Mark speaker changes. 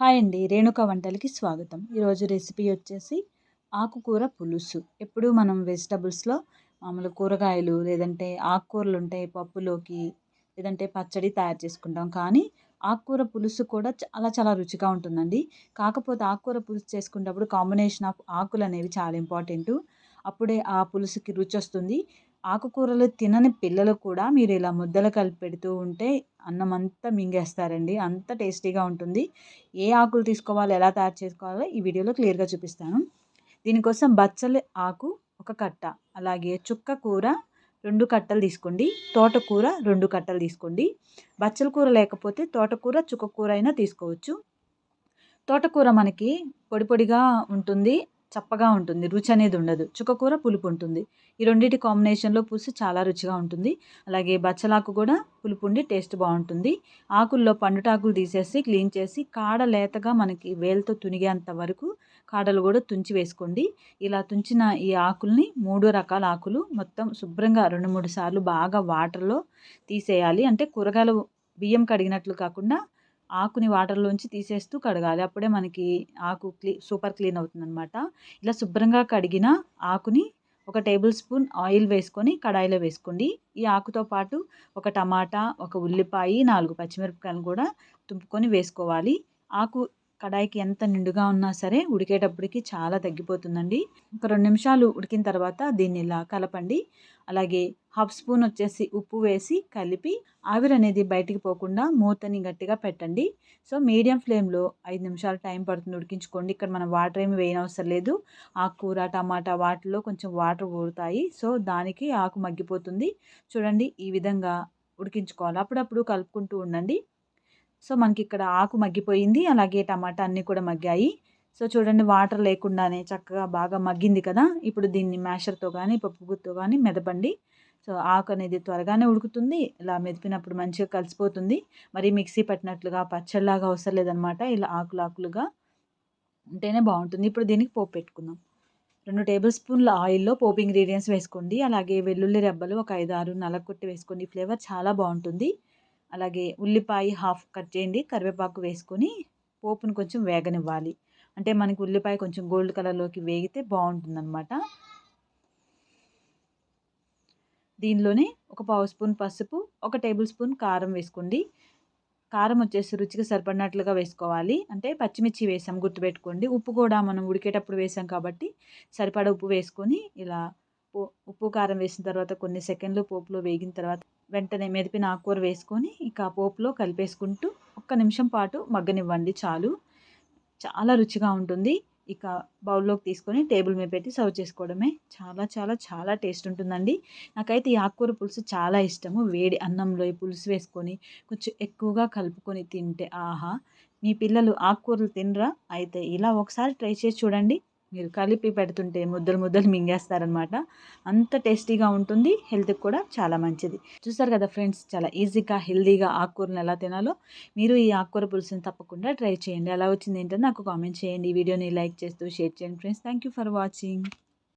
Speaker 1: Hi అండి. రేణుక వంటలకి స్వాగతం. ఈరోజు రెసిపీ వచ్చేసి ఆకుకూర పులుసు. ఎప్పుడు మనం వెజిటబుల్స్లో మామూలు కూరగాయలు లేదంటే ఆకుకూరలు ఉంటాయి పప్పులోకి లేదంటే పచ్చడి తయారు చేసుకుంటాం. కానీ ఆకుకూర పులుసు కూడా చాలా చాలా రుచిగా ఉంటుందండి. కాకపోతే ఆకుకూర పులుసు చేసుకునేటప్పుడు కాంబినేషన్ ఆఫ్ ఆకులు అనేవి చాలా ఇంపార్టెంట్. అప్పుడే ఆ పులుసుకి రుచి వస్తుంది ఆకుకూరలు తినని పిల్లలు కూడా మీరు ఇలా ముద్దలు కలిపి పెడుతూ ఉంటే అన్నం అంతా మింగేస్తారండి. అంత టేస్టీగా ఉంటుంది. ఏ ఆకులు తీసుకోవాలో ఎలా తయారు చేసుకోవాలో ఈ వీడియోలో క్లియర్గా చూపిస్తాను. దీనికోసం బచ్చలి ఆకు ఒక కట్ట అలాగే చుక్క కూర రెండు కట్టలు తీసుకోండి తోటకూర రెండు కట్టలు తీసుకోండి. బచ్చల కూర లేకపోతే తోటకూర చుక్కకూర అయినా తీసుకోవచ్చు. తోటకూర మనకి పొడి పొడిగా ఉంటుంది. చప్పగా ఉంటుంది రుచి అనేది ఉండదు. చుక్కకూర పులుపు ఉంటుంది. ఈ రెండింటి కాంబినేషన్లో పులుసు చాలా రుచిగా ఉంటుంది. అలాగే బచ్చలాకు కూడా పులుపు ఉండి టేస్ట్ బాగుంటుంది. ఆకుల్లో పండుటాకులు తీసేసి క్లీన్ చేసి కాడ లేతగా మనకి వేలతో తునిగేంత వరకు కాడలు కూడా తుంచి వేసుకోండి. ఇలా తుంచిన ఈ ఆకుల్ని మూడు రకాల ఆకులు మొత్తం శుభ్రంగా రెండు మూడు సార్లు బాగా వాటర్లో తీసేయాలి. అంటే కూరగాయలు బియ్యం కడిగినట్లు కాకుండా ఆకుని వాటర్లోంచి తీసేస్తూ కడగాలి. అప్పుడే మనకి ఆకు క్లీ సూపర్ క్లీన్ అవుతుందన్నమాట. ఇలా శుభ్రంగా కడిగిన ఆకుని ఒక టేబుల్ స్పూన్ ఆయిల్ వేసుకొని కడాయిలో వేసుకోండి. ఈ ఆకుతో పాటు ఒక టమాటా ఒక ఉల్లిపాయ నాలుగు పచ్చిమిరపకాయలు కూడా తుంపుకొని వేసుకోవాలి. ఆకు కడాయికి ఎంత నిండుగా ఉన్నా సరే ఉడికేటప్పటికి చాలా తగ్గిపోతుందండి. ఒక రెండు నిమిషాలు ఉడికిన తర్వాత దీన్ని ఇలా కలపండి. అలాగే హాఫ్ స్పూన్ వచ్చేసి ఉప్పు వేసి కలిపి ఆవిరి అనేది బయటికి పోకుండా మూతని గట్టిగా పెట్టండి. సో మీడియం ఫ్లేమ్లో ఐదు నిమిషాలు టైం పడుతుంది ఉడికించుకోండి. ఇక్కడ మనం వాటర్ ఏమి వేయనవసరం లేదు. ఆకుకూర టమాటా వాటిలో కొంచెం వాటర్ ఊరుతాయి. సో దానికి ఆకు మగ్గిపోతుంది. చూడండి ఈ విధంగా ఉడికించుకోవాలి. అప్పుడప్పుడు కలుపుకుంటూ ఉండండి. సో మనకి ఇక్కడ ఆకు మగ్గిపోయింది. అలాగే టమాటా అన్నీ కూడా మగ్గాయి. సో చూడండి వాటర్ లేకుండానే చక్కగా బాగా మగ్గింది కదా. ఇప్పుడు దీన్ని మ్యాషర్తో కానీ పప్పుగుత్తో కానీ మెదపండి. సో ఆకు అనేది త్వరగానే ఉడుకుతుంది. ఇలా మెదిపినప్పుడు మంచిగా కలిసిపోతుంది. మరి మిక్సీ పట్టినట్లుగా పచ్చళ్ళలాగా అవసరం లేదనమాట. ఇలా ఆకులు ఆకులుగా ఉంటేనే బాగుంటుంది. ఇప్పుడు దీనికి పోపు పెట్టుకుందాం. రెండు టేబుల్ స్పూన్ల ఆయిల్లో పోపు ఇంగ్రీడియంట్స్ వేసుకోండి. అలాగే వెల్లుల్లి రెబ్బలు ఒక ఐదు ఆరు నలగొట్టి వేసుకోండి. ఫ్లేవర్ చాలా బాగుంటుంది. అలాగే ఉల్లిపాయ హాఫ్ కట్ చేయండి కరివేపాకు వేసుకొని పోపును కొంచెం వేగనివ్వాలి. అంటే మనకి ఉల్లిపాయ కొంచెం గోల్డ్ కలర్లోకి వేగితే బాగుంటుందన్నమాట. దీనిలోనే ఒక పావు స్పూన్ పసుపు ఒక టేబుల్ స్పూన్ కారం వేసుకోండి. కారం వచ్చేసి రుచికి సరిపడినట్లుగా వేసుకోవాలి. అంటే పచ్చిమిర్చి వేసాం గుర్తుపెట్టుకోండి. ఉప్పు కూడా మనం ఉడికేటప్పుడు వేసాం కాబట్టి సరిపడ ఉప్పు వేసుకొని ఇలా ఉప్పు కారం వేసిన తర్వాత కొన్ని సెకండ్లు పోపులో వేగిన తర్వాత వెంటనే మెదిపిన ఆకుకూర వేసుకొని ఇక పోపులో కలిపేసుకుంటూ ఒక్క నిమిషం పాటు మగ్గనివ్వండి చాలు. చాలా రుచిగా ఉంటుంది. ఇక బౌల్లోకి తీసుకొని టేబుల్ మీద పెట్టి సర్వ్ చేసుకోవడమే. చాలా చాలా చాలా టేస్ట్ ఉంటుందండి. నాకైతే ఈ ఆకుకూర పులుసు చాలా ఇష్టము. వేడి అన్నంలో ఈ పులుసు వేసుకొని కొంచెం ఎక్కువగా కలుపుకొని తింటే ఆహా! మీ పిల్లలు ఆకుకూరలు తినరా? అయితే ఇలా ఒకసారి ట్రై చేసి చూడండి. మీరు కలిపి పెడుతుంటే ముద్దలు ముద్దలు మింగేస్తారనమాట అంత టేస్టీగా ఉంటుంది హెల్త్కి కూడా చాలా మంచిది. చూస్తారు కదా ఫ్రెండ్స్ చాలా ఈజీగా హెల్తీగా ఆకుకూరలు ఎలా తినాలో? మీరు ఈ ఆకుకూర పులుసుని తప్పకుండా ట్రై చేయండి. ఎలా వచ్చింది ఏంటో నాకు కామెంట్ చేయండి. ఈ వీడియోని లైక్ చేస్తూ షేర్ చేయండి ఫ్రెండ్స్. Thank for watching.